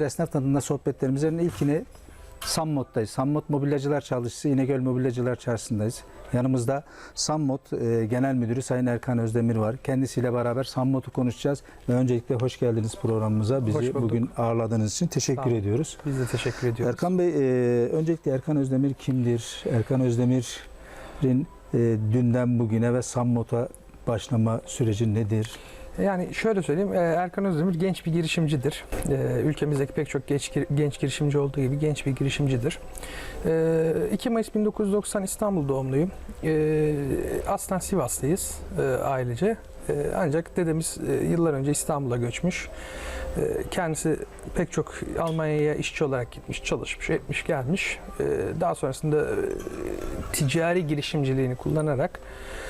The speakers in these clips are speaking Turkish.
Esnaf tadında sohbetlerimizin ilkini Sammot'tayız. Sammot Mobilyacılar Çarşısı, İnegöl Mobilyacılar Çarşısı'ndayız. Yanımızda Sammot e, Genel Müdürü Sayın Erkan Özdemir var. Kendisiyle beraber Sammot'u konuşacağız. Ve öncelikle hoş geldiniz programımıza. Bizi bugün ağırladığınız için teşekkür ediyoruz. Biz de teşekkür ediyoruz. Erkan Bey, e, öncelikle Erkan Özdemir kimdir? Erkan Özdemir'in e, dünden bugüne ve Sammot'a başlama süreci nedir? Yani şöyle söyleyeyim, e, Erkan Özdemir genç bir girişimcidir. E, Ülkemizdeki pek çok genç, genç girişimci olduğu gibi genç bir girişimcidir. E, 2 Mayıs 1990 İstanbul doğumluyum. E, Aslen Sivaslıyız e, ailece. E, Ancak dedemiz e, yıllar önce İstanbul'a göçmüş. E, Kendisi pek çok Almanya'ya işçi olarak gitmiş, çalışmış, etmiş, gelmiş. E, Daha sonrasında e, ticari girişimciliğini kullanarak e,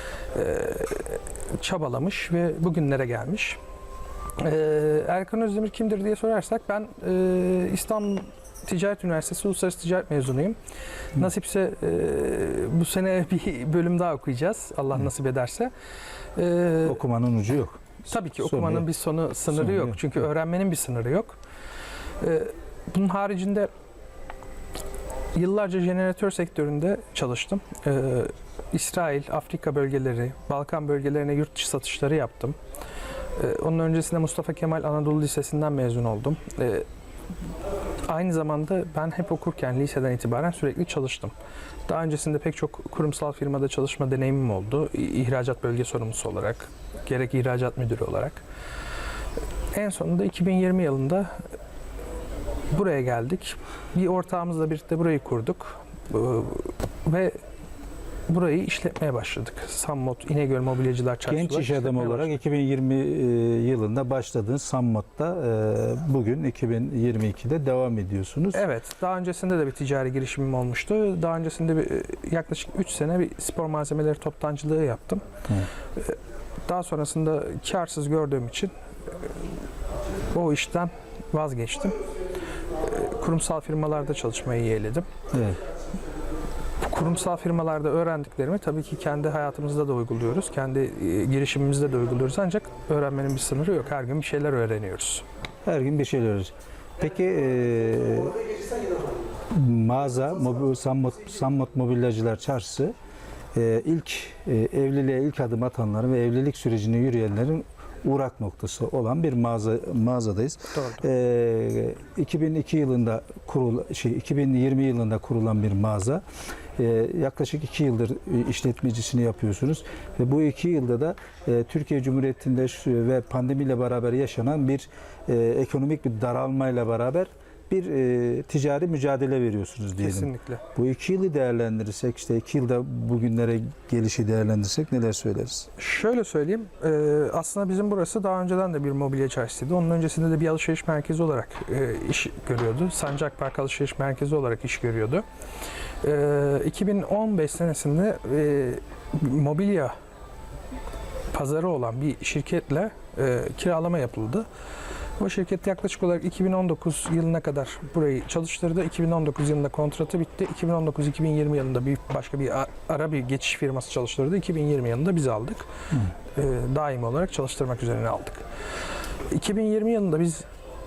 çabalamış ve bugünlere gelmiş. Ee, Erkan Özdemir kimdir diye sorarsak ben e, İstanbul Ticaret Üniversitesi Uluslararası Ticaret mezunuyum. Nasipse e, bu sene bir bölüm daha okuyacağız Allah Hı. nasip ederse. Ee, Okumanın ucu yok. Tabii ki Sonu okumanın yok. bir sonu sınırı Sonu yok. yok. Çünkü öğrenmenin bir sınırı yok. Ee, bunun haricinde yıllarca jeneratör sektöründe çalıştım. Ee, İsrail, Afrika bölgeleri, Balkan bölgelerine yurt dışı satışları yaptım. Ee, onun öncesinde Mustafa Kemal Anadolu Lisesi'nden mezun oldum. Ee, aynı zamanda ben hep okurken liseden itibaren sürekli çalıştım. Daha öncesinde pek çok kurumsal firmada çalışma deneyimim oldu. İhracat bölge sorumlusu olarak, gerek ihracat müdürü olarak. En sonunda 2020 yılında buraya geldik. Bir ortağımızla birlikte burayı kurduk. Ve burayı işletmeye başladık. Sammot, İnegöl Mobilyacılar Çarşısı. Genç iş adamı olarak başladık. 2020 e, yılında başladığınız Sammot'ta e, bugün 2022'de devam ediyorsunuz. Evet, daha öncesinde de bir ticari girişimim olmuştu. Daha öncesinde bir, e, yaklaşık 3 sene bir spor malzemeleri toptancılığı yaptım. Evet. Daha sonrasında karsız gördüğüm için o işten vazgeçtim. Kurumsal firmalarda çalışmayı yeğledim. Evet. Kurumsal firmalarda öğrendiklerimi tabii ki kendi hayatımızda da uyguluyoruz. Kendi e, girişimimizde de uyguluyoruz. Ancak öğrenmenin bir sınırı yok. Her gün bir şeyler öğreniyoruz. Her gün bir şeyler öğreniyoruz. Peki e, mağaza, mobil, Sammot, Sammot Mobilyacılar Çarşısı e, ilk e, evliliğe ilk adım atanların ve evlilik sürecini yürüyenlerin uğrak noktası olan bir mağaza mağazadayız. Doğru. Ee, 2002 yılında kurul şey 2020 yılında kurulan bir mağaza. Ee, yaklaşık iki yıldır e, işletmecisini yapıyorsunuz ve bu iki yılda da e, Türkiye Cumhuriyeti'nde ve pandemiyle beraber yaşanan bir e, ekonomik bir daralmayla beraber bir e, ticari mücadele veriyorsunuz diyelim. Kesinlikle. Bu iki yılı değerlendirirsek işte iki yılda bugünlere gelişi değerlendirsek neler söyleriz? Şöyle söyleyeyim, e, aslında bizim burası daha önceden de bir mobilya çarşısıydı. Onun öncesinde de bir alışveriş merkezi olarak e, iş görüyordu. Sancak Park Alışveriş Merkezi olarak iş görüyordu. E, 2015 senesinde e, mobilya pazarı olan bir şirketle e, kiralama yapıldı. O şirket yaklaşık olarak 2019 yılına kadar burayı çalıştırdı. 2019 yılında kontratı bitti. 2019-2020 yılında bir başka bir ara bir geçiş firması çalıştırdı. 2020 yılında biz aldık. Ee, daim olarak çalıştırmak üzerine aldık. 2020 yılında biz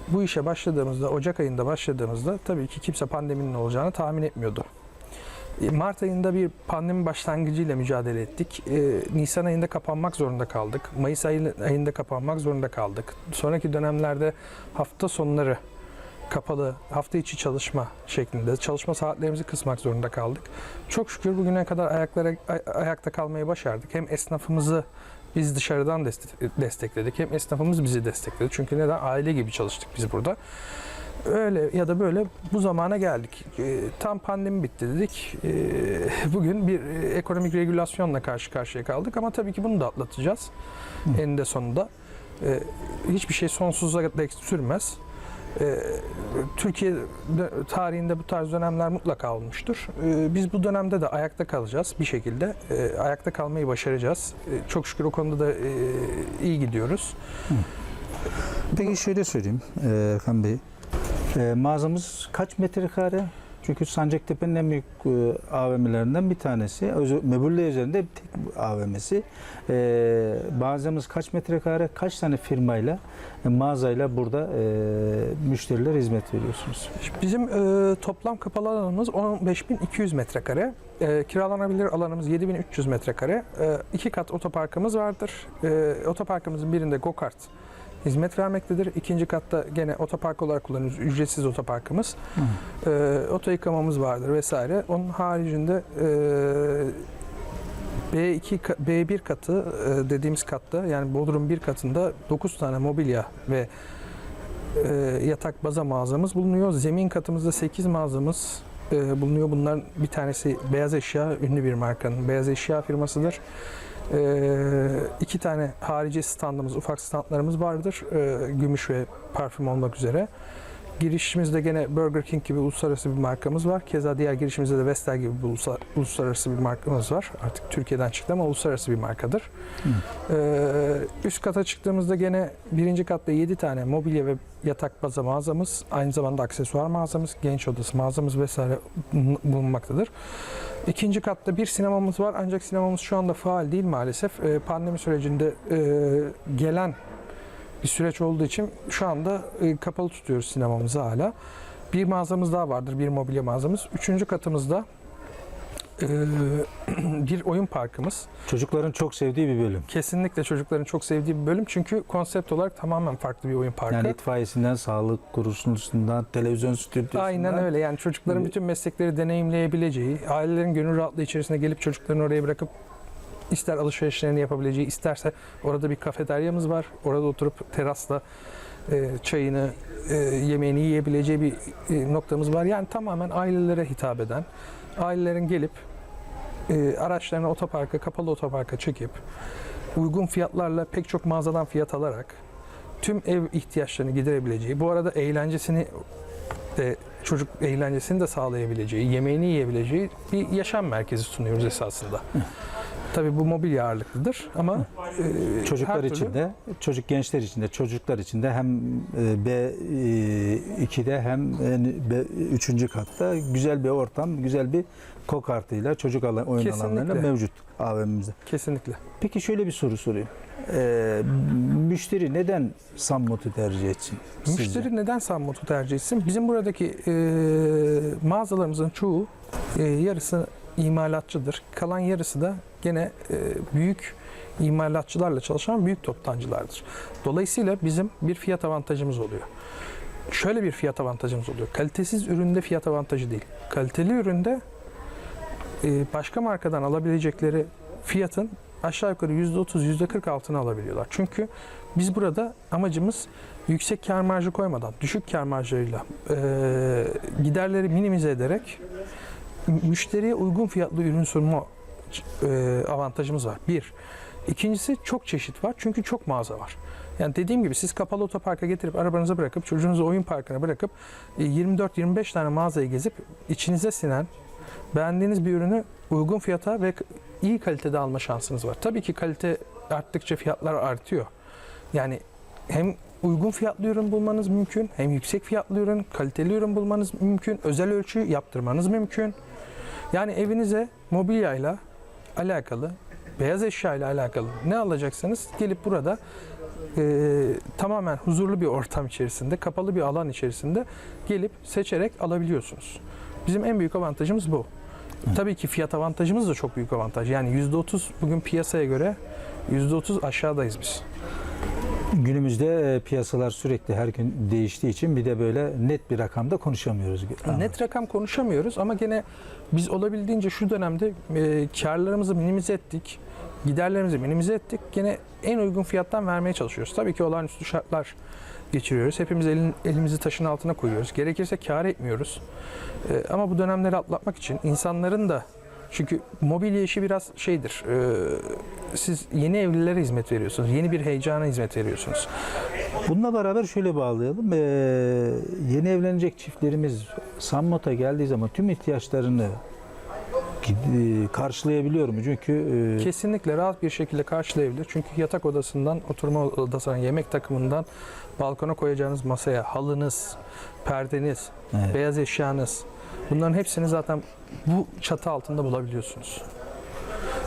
bu işe başladığımızda, Ocak ayında başladığımızda tabii ki kimse pandeminin olacağını tahmin etmiyordu. Mart ayında bir pandemi başlangıcıyla mücadele ettik. E, Nisan ayında kapanmak zorunda kaldık. Mayıs ayı- ayında kapanmak zorunda kaldık. Sonraki dönemlerde hafta sonları kapalı, hafta içi çalışma şeklinde çalışma saatlerimizi kısmak zorunda kaldık. Çok şükür bugüne kadar ayaklara ay- ayakta kalmayı başardık. Hem esnafımızı biz dışarıdan destek- destekledik hem esnafımız bizi destekledi. Çünkü neden? Aile gibi çalıştık biz burada. Öyle ya da böyle bu zamana geldik. Ee, tam pandemi bitti dedik. Ee, bugün bir e, ekonomik regülasyonla karşı karşıya kaldık ama tabii ki bunu da atlatacağız Hı. eninde sonunda. Ee, hiçbir şey sonsuza dek sürmez. Ee, Türkiye tarihinde bu tarz dönemler mutlaka olmuştur. Ee, biz bu dönemde de ayakta kalacağız bir şekilde. Ee, ayakta kalmayı başaracağız. Ee, çok şükür o konuda da e, iyi gidiyoruz. Peki şöyle söyleyeyim e, Erkan Bey. E, mağazamız kaç metrekare? Çünkü Sancaktepe'nin en büyük e, AVM'lerinden bir tanesi. Möbürle üzerinde bir tek AVM'si. E, mağazamız kaç metrekare, kaç tane firmayla, e, mağazayla burada e, müşterilere hizmet veriyorsunuz? Bizim e, toplam kapalı alanımız 15.200 metrekare. E, kiralanabilir alanımız 7.300 metrekare. E, iki kat otoparkımız vardır. E, otoparkımızın birinde go-kart hizmet vermektedir. İkinci katta gene otopark olarak kullanıyoruz. Ücretsiz otoparkımız. E, oto yıkamamız vardır vesaire. Onun haricinde e, B2 ka- B1 katı e, dediğimiz katta yani Bodrum bir katında 9 tane mobilya ve e, yatak baza mağazamız bulunuyor. Zemin katımızda 8 mağazamız e, bulunuyor. Bunların bir tanesi Beyaz Eşya, ünlü bir markanın Beyaz Eşya firmasıdır. E, iki tane harici standımız, ufak standlarımız vardır. E, gümüş ve parfüm olmak üzere. Girişimizde gene Burger King gibi uluslararası bir markamız var. Keza diğer girişimizde de Vestel gibi bir uluslararası bir markamız var. Artık Türkiye'den çıktı ama uluslararası bir markadır. Ee, üst kata çıktığımızda gene birinci katta 7 tane mobilya ve yatak baza mağazamız, aynı zamanda aksesuar mağazamız, genç odası mağazamız vesaire bulun- bulunmaktadır. İkinci katta bir sinemamız var ancak sinemamız şu anda faal değil maalesef. Ee, pandemi sürecinde e, gelen bir süreç olduğu için şu anda e, kapalı tutuyoruz sinemamızı hala. Bir mağazamız daha vardır, bir mobilya mağazamız. Üçüncü katımızda e, bir oyun parkımız. Çocukların çok sevdiği bir bölüm. Kesinlikle çocukların çok sevdiği bir bölüm çünkü konsept olarak tamamen farklı bir oyun parkı. Yani itfaiyesinden, sağlık kurusundan, televizyon stüdyosundan. Aynen öyle. Yani çocukların bütün meslekleri deneyimleyebileceği, ailelerin gönül rahatlığı içerisinde gelip çocuklarını oraya bırakıp ister alışverişlerini yapabileceği, isterse orada bir kafeteryamız var. Orada oturup terasla e, çayını, e, yemeğini yiyebileceği bir e, noktamız var. Yani tamamen ailelere hitap eden, ailelerin gelip e, araçlarını otoparka, kapalı otoparka çekip uygun fiyatlarla pek çok mağazadan fiyat alarak tüm ev ihtiyaçlarını giderebileceği, bu arada eğlencesini de çocuk eğlencesini de sağlayabileceği, yemeğini yiyebileceği bir yaşam merkezi sunuyoruz esasında. Tabii bu mobilya ağırlıklıdır ama e, Çocuklar türlü- için de, çocuk gençler için de, çocuklar için de hem e, B2'de hem e, B, 3. katta güzel bir ortam, güzel bir kokartıyla çocuk alan, oyun Kesinlikle. alanlarıyla mevcut AVM'imizde. kesinlikle. Peki şöyle bir soru sorayım. E, müşteri neden Sammut'u tercih etsin? sizce? Müşteri neden Sammut'u tercih etsin? Bizim buradaki e, mağazalarımızın çoğu e, yarısı imalatçıdır. Kalan yarısı da gene e, büyük imalatçılarla çalışan büyük toptancılardır. Dolayısıyla bizim bir fiyat avantajımız oluyor. Şöyle bir fiyat avantajımız oluyor. Kalitesiz üründe fiyat avantajı değil. Kaliteli üründe e, başka markadan alabilecekleri fiyatın aşağı yukarı %30, %40 altına alabiliyorlar. Çünkü biz burada amacımız yüksek kar marjı koymadan, düşük kar marjlarıyla e, giderleri minimize ederek müşteriye uygun fiyatlı ürün sunma e, avantajımız var. Bir. İkincisi çok çeşit var çünkü çok mağaza var. Yani dediğim gibi siz kapalı otoparka getirip arabanıza bırakıp çocuğunuzu oyun parkına bırakıp e, 24-25 tane mağazayı gezip içinize sinen beğendiğiniz bir ürünü uygun fiyata ve iyi kalitede alma şansınız var. Tabii ki kalite arttıkça fiyatlar artıyor. Yani hem uygun fiyatlı ürün bulmanız mümkün, hem yüksek fiyatlı ürün, kaliteli ürün bulmanız mümkün, özel ölçü yaptırmanız mümkün. Yani evinize mobilyayla alakalı, beyaz eşya ile alakalı ne alacaksanız gelip burada e, tamamen huzurlu bir ortam içerisinde, kapalı bir alan içerisinde gelip seçerek alabiliyorsunuz. Bizim en büyük avantajımız bu. Tabii ki fiyat avantajımız da çok büyük avantaj. Yani %30 bugün piyasaya göre %30 aşağıdayız biz. Günümüzde e, piyasalar sürekli her gün değiştiği için bir de böyle net bir rakamda konuşamıyoruz. Net rakam konuşamıyoruz ama gene biz olabildiğince şu dönemde e, karlarımızı minimize ettik. Giderlerimizi minimize ettik. Gene en uygun fiyattan vermeye çalışıyoruz. Tabii ki olağanüstü şartlar geçiriyoruz. Hepimiz elin, elimizi taşın altına koyuyoruz. Gerekirse kar etmiyoruz. E, ama bu dönemleri atlatmak için insanların da çünkü mobilya işi biraz şeydir. e, siz yeni evlilere hizmet veriyorsunuz. Yeni bir heyecana hizmet veriyorsunuz. Bununla beraber şöyle bağlayalım. Ee, yeni evlenecek çiftlerimiz Sammot'a geldiği zaman tüm ihtiyaçlarını gid- karşılayabiliyor mu? Çünkü e, Kesinlikle rahat bir şekilde karşılayabilir. Çünkü yatak odasından, oturma odasından, yemek takımından balkona koyacağınız masaya halınız, perdeniz, evet. beyaz eşyanız bunların hepsini zaten bu çatı altında bulabiliyorsunuz.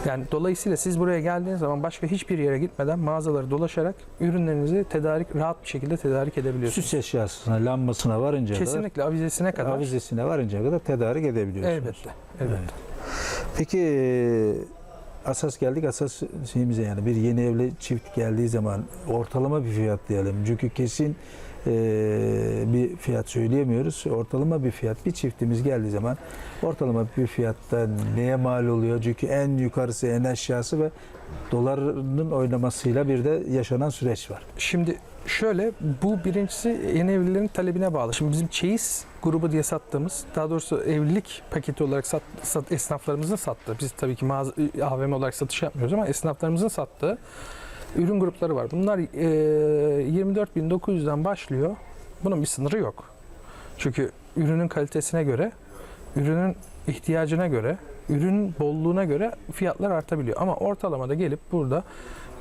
Yani dolayısıyla siz buraya geldiğiniz zaman başka hiçbir yere gitmeden mağazaları dolaşarak ürünlerinizi tedarik rahat bir şekilde tedarik edebiliyorsunuz. süs eşyasına, lambasına varıncaya Kesinlikle avizesine kadar, avizesine varıncaya kadar tedarik edebiliyorsunuz. Elbette. Elbette. Evet. Peki asas geldik asas şeyimize yani bir yeni evli çift geldiği zaman ortalama bir fiyat diyelim. Çünkü kesin bir fiyat söyleyemiyoruz. Ortalama bir fiyat. Bir çiftimiz geldiği zaman ortalama bir fiyatta neye mal oluyor? Çünkü en yukarısı en aşağısı ve doların oynamasıyla bir de yaşanan süreç var. Şimdi şöyle bu birincisi yeni evlilerin talebine bağlı. Şimdi bizim çeyiz grubu diye sattığımız daha doğrusu evlilik paketi olarak sat, sat- esnaflarımızın sattığı biz tabii ki mağaza, AVM olarak satış yapmıyoruz ama esnaflarımızın sattığı ürün grupları var. Bunlar e, 24.900'den başlıyor. Bunun bir sınırı yok. Çünkü ürünün kalitesine göre, ürünün ihtiyacına göre, ürünün bolluğuna göre fiyatlar artabiliyor. Ama ortalamada gelip burada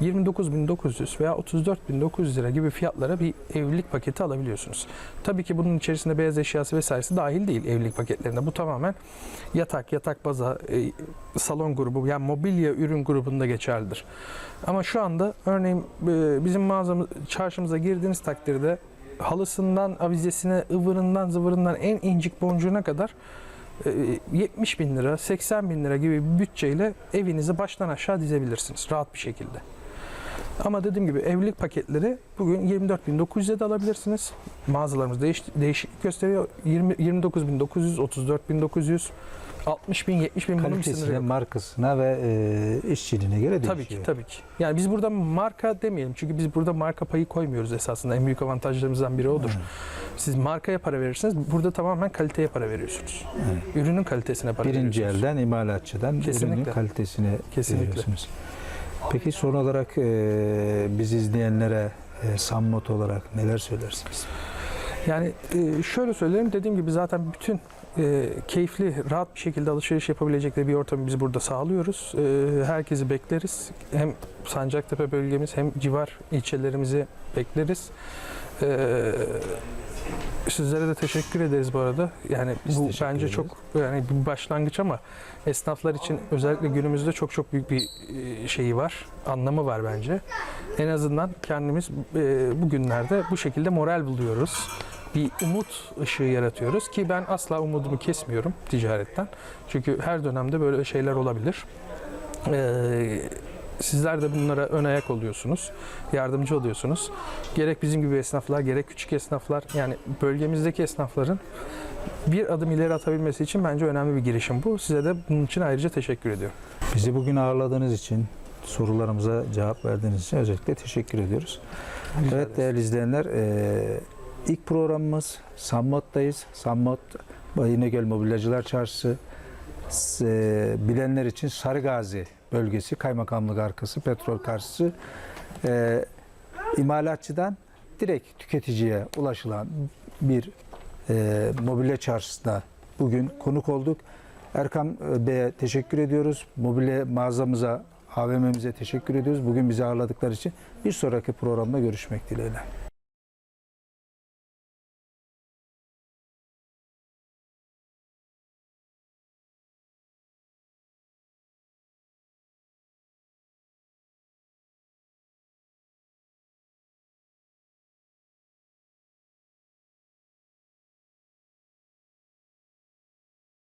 29.900 veya 34.900 lira gibi fiyatlara bir evlilik paketi alabiliyorsunuz. Tabii ki bunun içerisinde beyaz eşyası vesairesi dahil değil evlilik paketlerinde. Bu tamamen yatak, yatak baza, e, salon grubu yani mobilya ürün grubunda geçerlidir. Ama şu anda örneğin e, bizim mağazamız, çarşımıza girdiğiniz takdirde halısından, avizesine, ıvırından, zıvırından en incik boncuğuna kadar e, 70 bin lira, 80 bin lira gibi bir bütçeyle evinizi baştan aşağı dizebilirsiniz rahat bir şekilde. Ama dediğim gibi evlilik paketleri bugün 24.900'e de alabilirsiniz. Mağazalarımız değiş, değişiklik gösteriyor. 20, 29.900, 34.900, 60 bin, 70 bin bunun bir sınırı Kalitesine, yok. markasına ve e, işçiliğine göre değişiyor. Tabii ki, tabii ki. Yani biz burada marka demeyelim. Çünkü biz burada marka payı koymuyoruz esasında. En büyük avantajlarımızdan biri odur. Siz markaya para verirsiniz. Burada tamamen kaliteye para veriyorsunuz. Ürünün kalitesine para Birinci veriyorsunuz. elden imalatçıdan ürünün Kesinlikle. kalitesini Kesinlikle. veriyorsunuz. Peki son olarak e, biz izleyenlere e, Sammot olarak neler söylersiniz? Yani e, şöyle söyleyelim dediğim gibi zaten bütün e, keyifli, rahat bir şekilde alışveriş yapabilecekleri bir ortamı biz burada sağlıyoruz. E, herkesi bekleriz. Hem Sancaktepe bölgemiz hem civar ilçelerimizi bekleriz. E, sizlere de teşekkür ederiz bu arada. Yani Biz bu bence ederiz. çok yani bir başlangıç ama esnaflar için özellikle günümüzde çok çok büyük bir e, şeyi var. Anlamı var bence. En azından kendimiz e, bugünlerde bu şekilde moral buluyoruz. Bir umut ışığı yaratıyoruz ki ben asla umudumu kesmiyorum ticaretten. Çünkü her dönemde böyle şeyler olabilir. E, sizler de bunlara ön ayak oluyorsunuz, yardımcı oluyorsunuz. Gerek bizim gibi esnaflar, gerek küçük esnaflar, yani bölgemizdeki esnafların bir adım ileri atabilmesi için bence önemli bir girişim bu. Size de bunun için ayrıca teşekkür ediyorum. Bizi bugün ağırladığınız için, sorularımıza cevap verdiğiniz için özellikle teşekkür ediyoruz. Evet değerli izleyenler, e, ilk programımız Sammot'tayız. Sammot, İnegöl Mobilyacılar Çarşısı. E, bilenler için Sarıgazi bölgesi, kaymakamlık arkası, petrol karşısı. E, imalatçıdan direkt tüketiciye ulaşılan bir e, mobilya çarşısına bugün konuk olduk. Erkam e, Bey'e teşekkür ediyoruz. Mobilya mağazamıza, AVM'mize teşekkür ediyoruz. Bugün bizi ağırladıkları için bir sonraki programda görüşmek dileğiyle.